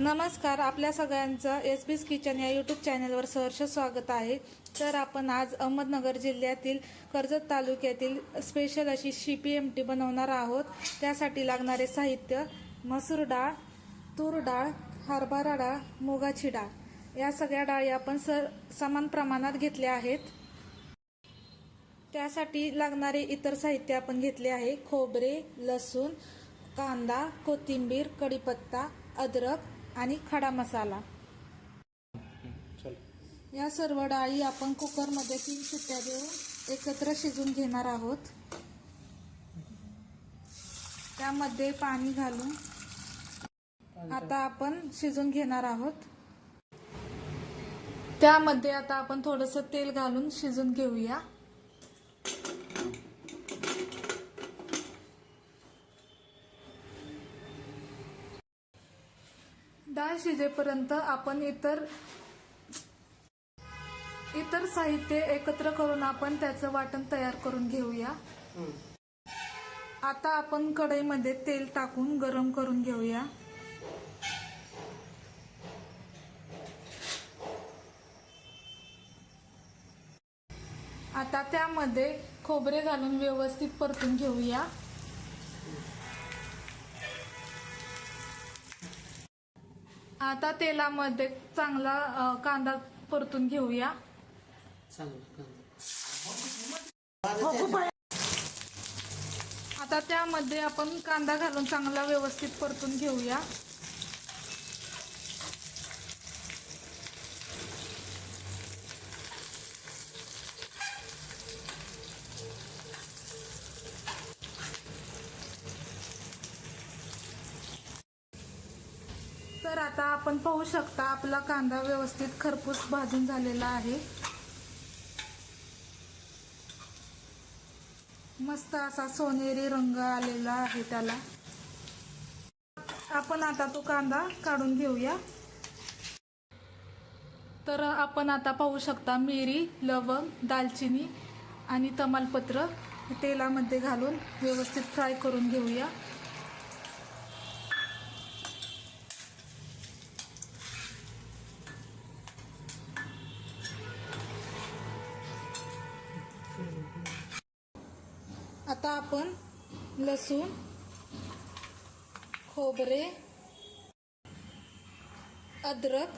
नमस्कार आपल्या सगळ्यांचं एस बीस किचन या यूट्यूब चॅनलवर सहर्ष स्वागत आहे. तर आपण आज अहमदनगर जिल्ह्यातील कर्जत तालुक्यातील स्पेशल अशी शी पी एम टी बनवणार आहोत. त्यासाठी लागणारे साहित्य मसूर डाळ तूर डाळ हरभरा डाळ मुगाची डाळ. या सगळ्या डाळी आपण सर समान प्रमाणात घेतल्या आहेत. त्यासाठी लागणारे इतर साहित्य आपण घेतले आहे. खोबरे लसूण कांदा कोथिंबीर कढीपत्ता अद्रक आणि खडा मसाला. या सर्व डाळी आपण कुकरमध्ये तीन शिट्ट्या देऊन एकत्र शिजून घेणार आहोत. त्यामध्ये पाणी घालून आता आपण शिजून घेणार आहोत. त्यामध्ये आता आपण थोडस तेल घालून शिजून घेऊया. डाळ शिजेपर्यंत आपण इतर इतर साहित्य एकत्र करून आपण त्याचं वाटण तयार करून घेऊया. आता आपण कढईमध्ये तेल टाकून गरम करून घेऊया. आता त्यामध्ये खोबरे घालून व्यवस्थित परतून घेऊया. आता तेलामध्ये चांगला अ, कांदा परतून घेऊया. आता त्यामध्ये आपण कांदा घालून चांगला व्यवस्थित परतून घेऊया तर आता आपण पाहू शकता आपला कांदा व्यवस्थित खरपूस भाजून झालेला आहे. मस्त असा सोनेरी रंग आलेला आहे त्याला. आपण आता तो कांदा काढून घेऊया. तर आपण आता पाहू शकता मिरी लवंग दालचिनी आणि तमालपत्र तेलामध्ये घालून व्यवस्थित फ्राय करून घेऊया. लसूण खोबरे अद्रक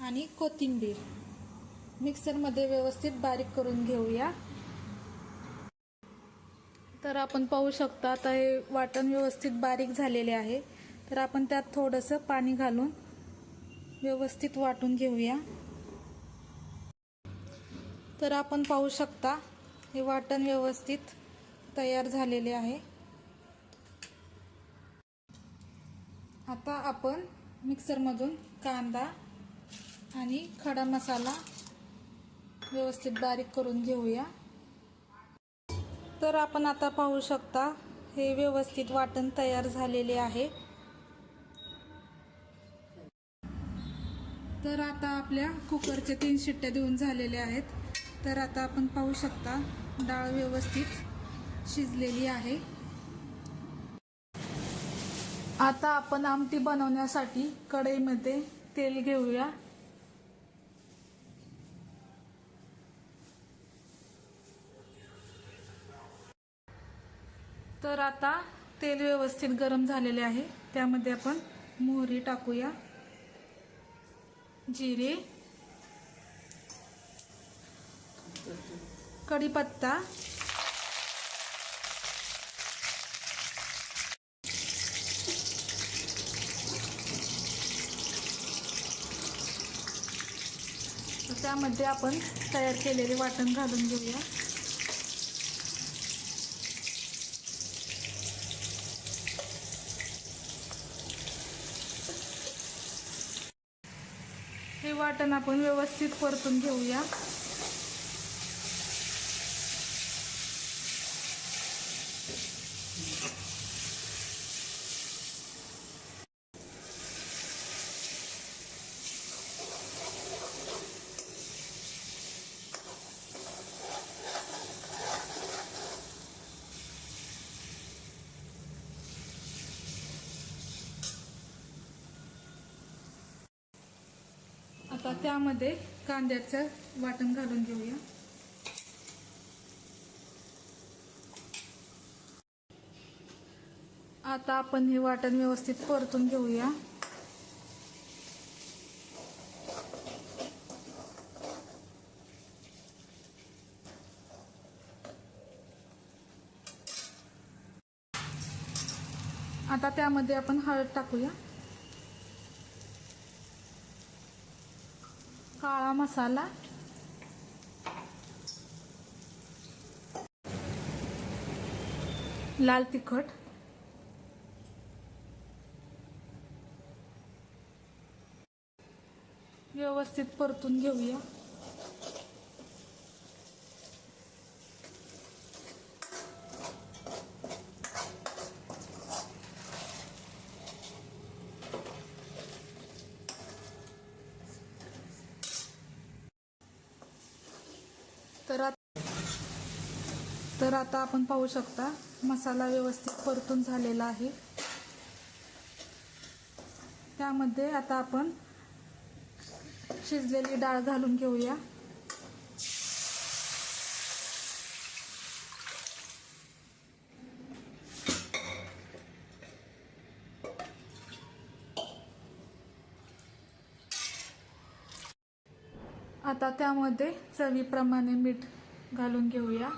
आणि कोथिंबीर. मिक्सरमध्ये व्यवस्थित बारीक करून घेऊया. तर आपण पाहू शकता आता हे वाटण व्यवस्थित बारीक झालेले आहे. तर आपण त्यात थोडंसं पाणी घालून व्यवस्थित वाटून घेऊया. तर आपण पाहू शकता हे वाटण व्यवस्थित तयार झालेले आहे. आता आपण मिक्सरमधून कांदा आणि खडा मसाला व्यवस्थित बारीक करून घेऊया. तर आपण आता पाहू शकता हे व्यवस्थित वाटण तयार झालेले आहे. तर आता आपल्या कुकरच्या तीन शिट्ट्या देऊन झालेल्या आहेत. तर आता आपण पाहू शकता डाळ व्यवस्थित शिजलेली आहे. आता आपण आमटी बनवण्यासाठी कढईमध्ये तेल घेऊया. तर आता तेल व्यवस्थित गरम झालेले आहे. त्यामध्ये आपण मोहरी टाकूया. जिरे. कढीपत्ता. तर त्यामध्ये आपण तयार केलेले वाटण घालून घेऊया. हे वाटण आपण व्यवस्थित परतून घेऊया. आता त्यामध्ये कांद्याचं वाटण घालून घेऊया. आता आपण हे वाटण व्यवस्थित परतून घेऊया. आता त्यामध्ये आपण हळद टाकूया. काळा मसाला. लाल तिखट. व्यवस्थित परतून घेऊया तर आत- तर आता आपण पाहू शकता मसाला व्यवस्थित परतून झालेला आहे. त्यामध्ये आता आपण शिजलेली डाळ घालून घेऊया. आता त्यामध्ये चवीप्रमाणे मीठ घालून घेऊया.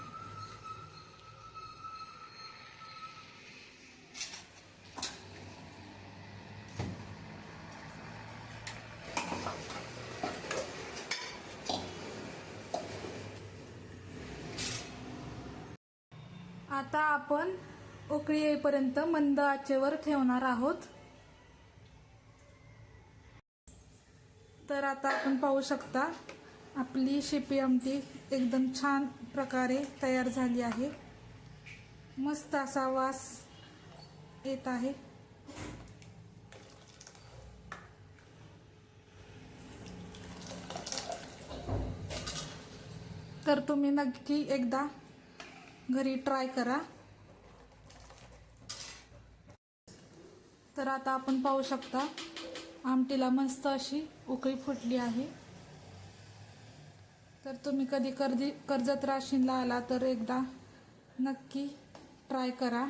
आता आपण उकळी येईपर्यंत मंद आचेवर ठेवणार आहोत. तर आता आपण पाहू शकता आपली शेपी आमटी एकदम छान प्रकारे तयार झाली आहे. मस्त असा वास येत आहे. तर तुम्ही नक्की एकदा घरी ट्राय करा. तर आता आपण पाहू शकता आमटीला मस्त अशी उकळी फुटली आहे. तर तुम्ही कधी कर्जी कर्जत राशीनला आला तर एकदा नक्की ट्राय करा.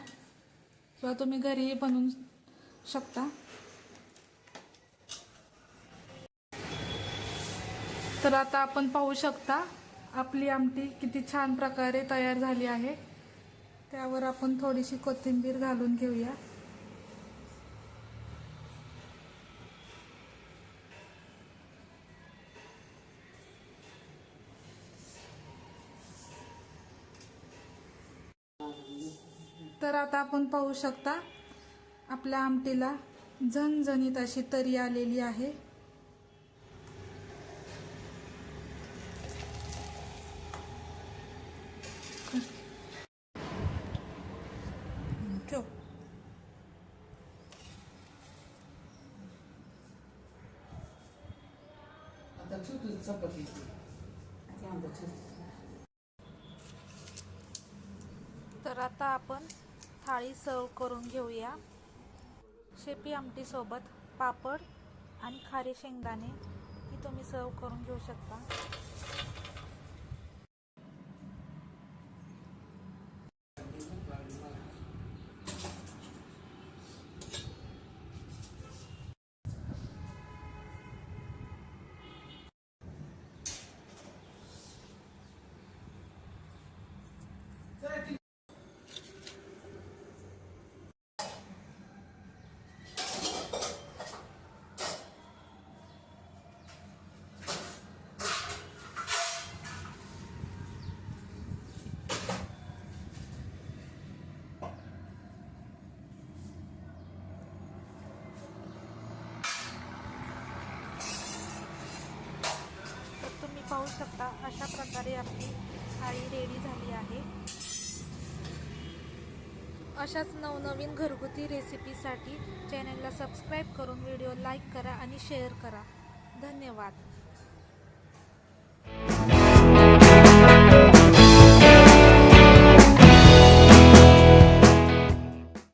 किंवा तुम्ही घरीही बनवू शकता. तर आता आपण पाहू शकता आपली आमटी किती छान प्रकारे तयार झाली आहे. त्यावर आपण थोडीशी कोथिंबीर घालून घेऊया. तर आता आपण पाहू शकता आपल्या आमटीला झणझणीत अशी तरी आलेली आहे. ठेव आता तुझी चपाती. तर आता आपण थाळी सर्व करून घेऊया. शेपी आमटी सोबत पापड आणि खारे शेंगदाणे ही तुम्ही सर्व करून घेऊ शकता तर तुम्ही पाहू शकता अशा प्रकारे आपली थाळी रेडी झाली आहे. अशाच नवनवीन घरगुती रेसिपीसाठी चॅनलला सबस्क्राईब करून व्हिडिओ लाईक करा आणि शेअर करा. धन्यवाद.